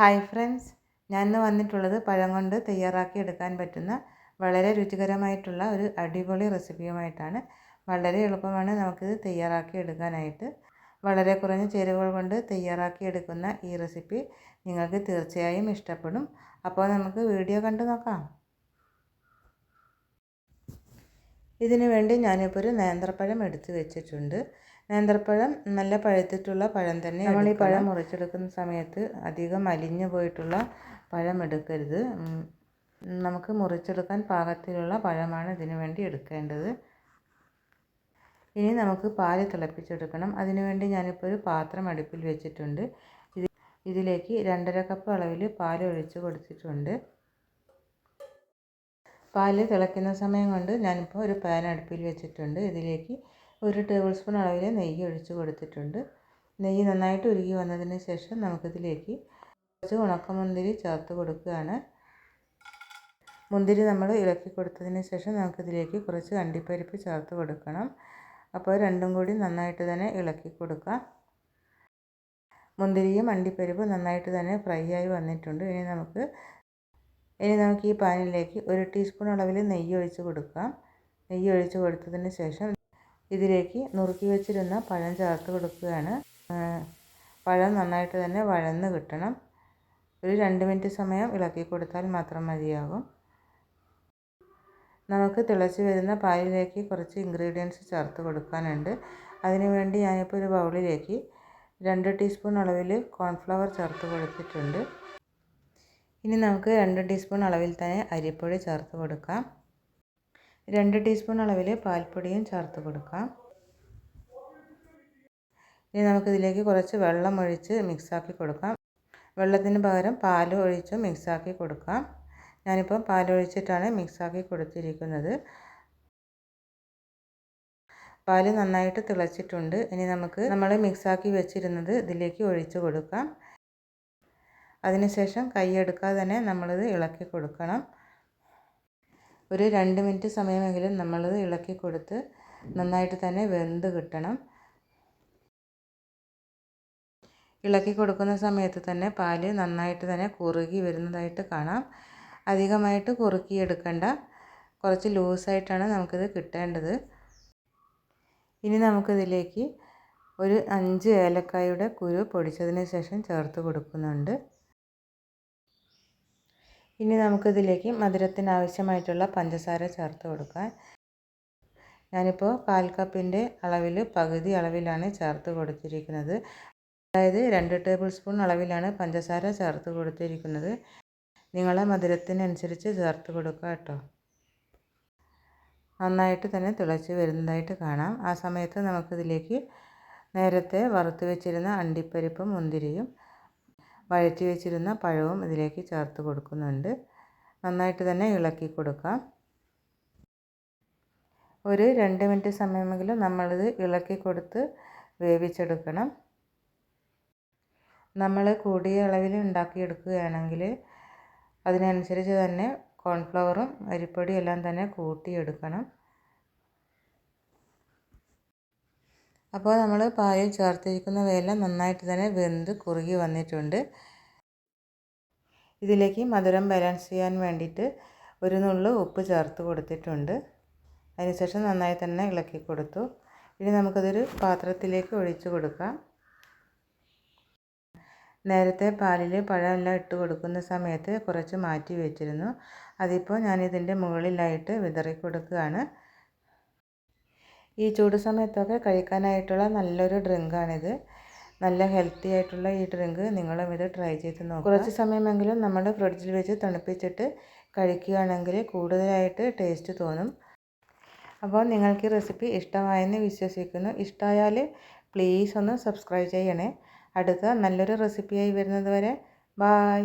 Hi friends. ഞാൻ ഇന്ന് വന്നിട്ടുള്ളത് പഴം കൊണ്ട് തയ്യാറാക്കി എടുക്കാൻ പറ്റുന്ന വളരെ രുചികരമായിട്ടുള്ള ഒരു അടിപൊളി റെസിപ്പിയുമായിട്ടാണ്. വളരെ എളുപ്പമാണ് നമുക്കിത് തയ്യാറാക്കി എടുക്കാനായിട്ട്. വളരെ കുറഞ്ഞ ചേരുവകൾ കൊണ്ട് തയ്യാറാക്കി എടുക്കുന്ന ഈ റെസിപ്പി നിങ്ങൾക്ക് തീർച്ചയായും ഇഷ്ടപ്പെടും. അപ്പോൾ നമുക്ക് വീഡിയോ കണ്ടു നോക്കാം. ഇതിനു വേണ്ടി ഞാനിപ്പോൾ ഒരു നേന്ത്രപ്പഴം എടുത്തു വെച്ചിട്ടുണ്ട്. നേന്ത്രപ്പഴം നല്ല പഴുത്തിട്ടുള്ള പഴം തന്നെ നമ്മൾ ഈ പഴം മുറിച്ചെടുക്കുന്ന സമയത്ത് അധികം അലിഞ്ഞു പോയിട്ടുള്ള പഴം എടുക്കരുത്. നമുക്ക് മുറിച്ചെടുക്കാൻ പാകത്തിലുള്ള പഴമാണ് ഇതിനു വേണ്ടി എടുക്കേണ്ടത്. ഇനി നമുക്ക് പാൽ തിളപ്പിച്ചെടുക്കണം. അതിനുവേണ്ടി ഞാനിപ്പോൾ ഒരു പാത്രം അടുപ്പിൽ വെച്ചിട്ടുണ്ട്. ഇത് ഇതിലേക്ക് രണ്ടര കപ്പ് അളവിൽ പാൽ ഒഴിച്ച് കൊടുത്തിട്ടുണ്ട്. പാൽ തിളയ്ക്കുന്ന സമയം കൊണ്ട് ഞാനിപ്പോൾ ഒരു പാൻ അടുപ്പിൽ വെച്ചിട്ടുണ്ട്. ഇതിലേക്ക് ഒരു ടേബിൾ സ്പൂൺ അളവിൽ നെയ്യ് ഒഴിച്ച് കൊടുത്തിട്ടുണ്ട്. നെയ്യ് നന്നായിട്ട് ഉരുകി വന്നതിന് ശേഷം നമുക്കിതിലേക്ക് കുറച്ച് ഉണക്കമുന്തിരി ചേർത്ത് കൊടുക്കുകയാണ്. മുന്തിരി നമ്മൾ ഇളക്കി കൊടുത്തതിന് ശേഷം നമുക്കിതിലേക്ക് കുറച്ച് കണ്ടിപ്പരിപ്പ് ചേർത്ത് കൊടുക്കണം. അപ്പോൾ രണ്ടും കൂടി നന്നായിട്ട് തന്നെ ഇളക്കി കൊടുക്കാം. മുന്തിരിയും അണ്ടിപ്പരിപ്പും നന്നായിട്ട് തന്നെ ഫ്രൈ ആയി വന്നിട്ടുണ്ട്. ഇനി നമുക്ക് ഇനി നമുക്ക് ഈ പാനിലേക്ക് ഒരു ടീസ്പൂൺ അളവിൽ നെയ്യ് ഒഴിച്ച് കൊടുക്കാം. നെയ്യ് ഒഴിച്ച് കൊടുത്തതിന് ശേഷം ഇതിലേക്ക് നുറുക്കി വെച്ചിരുന്ന പഴം ചേർത്ത് കൊടുക്കുകയാണ്. പഴം നന്നായിട്ട് തന്നെ വഴന്ന് കിട്ടണം. ഒരു രണ്ട് മിനിറ്റ് സമയം ഇളക്കി കൊടുത്താൽ മാത്രം മതിയാകും. നമുക്ക് തിളച്ച് വരുന്ന പാലിലേക്ക് കുറച്ച് ഇൻഗ്രീഡിയൻസ് ചേർത്ത് കൊടുക്കാനുണ്ട്. അതിനുവേണ്ടി ഞാനിപ്പോൾ ഒരു ബൗളിലേക്ക് രണ്ട് ടീസ്പൂൺ അളവിൽ കോൺഫ്ലവർ ചേർത്ത് കൊടുത്തിട്ടുണ്ട്. ഇനി നമുക്ക് രണ്ട് ടീസ്പൂൺ അളവിൽ തന്നെ അരിപ്പൊടി ചേർത്ത് കൊടുക്കാം. രണ്ട് ടീസ്പൂൺ അളവിൽ പാൽപ്പൊടിയും ചേർത്ത് കൊടുക്കാം. ഇനി നമുക്കിതിലേക്ക് കുറച്ച് വെള്ളം ഒഴിച്ച് മിക്സാക്കി കൊടുക്കാം. വെള്ളത്തിന് പകരം പാൽ ഒഴിച്ച് മിക്സാക്കി കൊടുക്കാം. ഞാനിപ്പോൾ പാലൊഴിച്ചിട്ടാണ് മിക്സാക്കി കൊടുത്തിരിക്കുന്നത്. പാൽ നന്നായിട്ട് തിളച്ചിട്ടുണ്ട്. ഇനി നമുക്ക് നമ്മൾ മിക്സാക്കി വെച്ചിരുന്നത് ഇതിലേക്ക് ഒഴിച്ച് കൊടുക്കാം. അതിനുശേഷം കൈയെടുക്കാതെ തന്നെ നമ്മളിത് ഇളക്കി കൊടുക്കണം. ഒരു രണ്ട് മിനിറ്റ് സമയമെങ്കിലും നമ്മൾ ഇളക്കി കൊടുത്ത് നന്നായിട്ട് തന്നെ വെന്ത് കിട്ടണം. ഇളക്കി കൊടുക്കുന്ന സമയത്ത് തന്നെ പാൽ നന്നായിട്ട് തന്നെ കുറുകി വരുന്നതായിട്ട് കാണാം. അധികമായിട്ട് കുറുക്കിയെടുക്കണ്ട. കുറച്ച് ലൂസായിട്ടാണ് നമുക്കിത് കിട്ടേണ്ടത്. ഇനി നമുക്കിതിലേക്ക് ഒരു അഞ്ച് ഏലക്കായുടെ കുരു പൊടിച്ചതിന് ശേഷം ചേർത്ത് കൊടുക്കുന്നുണ്ട്. ഇനി നമുക്കിതിലേക്ക് മധുരത്തിന് ആവശ്യമായിട്ടുള്ള പഞ്ചസാര ചേർത്ത് കൊടുക്കാൻ ഞാനിപ്പോൾ കാൽ കപ്പിന്റെ അളവിൽ പകുതി അളവിലാണ് ചേർത്ത് കൊടുത്തിരിക്കുന്നത്. അതായത് രണ്ട് ടേബിൾ സ്പൂൺ അളവിലാണ് പഞ്ചസാര ചേർത്ത് കൊടുത്തിരിക്കുന്നത്. നിങ്ങളെ മധുരത്തിനനുസരിച്ച് ചേർത്ത് കൊടുക്കുക കേട്ടോ. നന്നായിട്ട് തന്നെ തിളച്ച് വരുന്നതായിട്ട് കാണാം. ആ സമയത്ത് നമുക്കിതിലേക്ക് നേരത്തെ വറുത്ത് വെച്ചിരുന്ന അണ്ടിപ്പരിപ്പും മുന്തിരിയും വഴറ്റി വെച്ചിരുന്ന പഴവും ഇതിലേക്ക് ചേർത്ത് കൊടുക്കുന്നുണ്ട്. നന്നായിട്ട് തന്നെ ഇളക്കി കൊടുക്കാം. ഒരു രണ്ട് മിനിറ്റ് സമയമെങ്കിലും നമ്മളിത് ഇളക്കി കൊടുത്ത് വേവിച്ചെടുക്കണം. നമ്മൾ കൂടിയ അളവിൽ ഉണ്ടാക്കിയെടുക്കുകയാണെങ്കിൽ അതിനനുസരിച്ച് തന്നെ കോൺഫ്ലവറും അരിപ്പൊടിയും എല്ലാം തന്നെ കൂട്ടിയെടുക്കണം. അപ്പോൾ നമ്മൾ പാലിൽ ചേർത്തിരിക്കുന്നവയെല്ലാം നന്നായിട്ട് തന്നെ വെന്ത് കുറുകി വന്നിട്ടുണ്ട്. ഇതിലേക്ക് മധുരം ബാലൻസ് ചെയ്യാൻ വേണ്ടിയിട്ട് ഒരു നുള്ളു ഉപ്പ് ചേർത്ത് കൊടുത്തിട്ടുണ്ട്. അതിനുശേഷം നന്നായി തന്നെ ഇളക്കി കൊടുത്തു. ഇനി നമുക്കതൊരു പാത്രത്തിലേക്ക് ഒഴിച്ചു കൊടുക്കാം. നേരത്തെ പാലിൽ പഴമെല്ലാം ഇട്ട് കൊടുക്കുന്ന സമയത്ത് കുറച്ച് മാറ്റി വെച്ചിരുന്നു. അതിപ്പോൾ ഞാനിതിന്റെ മുകളിലായിട്ട് വിതറി കൊടുക്കുകയാണ് ഈ ചൂട് സമയത്തൊക്കെ കഴിക്കാനായിട്ടുള്ള നല്ലൊരു ഡ്രിങ്കാണിത്. നല്ല ഹെൽത്തി ആയിട്ടുള്ള ഈ ഡ്രിങ്ക് നിങ്ങളും ഇത് ട്രൈ ചെയ്ത് നോക്കുക. കുറച്ച് സമയമെങ്കിലും നമ്മൾ ഫ്രിഡ്ജിൽ വെച്ച് തണുപ്പിച്ചിട്ട് കഴിക്കുകയാണെങ്കിൽ കൂടുതലായിട്ട് ടേസ്റ്റ് തോന്നും. അപ്പോൾ നിങ്ങൾക്ക് ഈ റെസിപ്പി ഇഷ്ടമായെന്ന് വിശ്വസിക്കുന്നു. ഇഷ്ടമായാൽ പ്ലീസ് ഒന്ന് സബ്സ്ക്രൈബ് ചെയ്യണേ. അടുത്ത നല്ലൊരു റെസിപ്പിയായി വരുന്നത് വരെ ബായ്.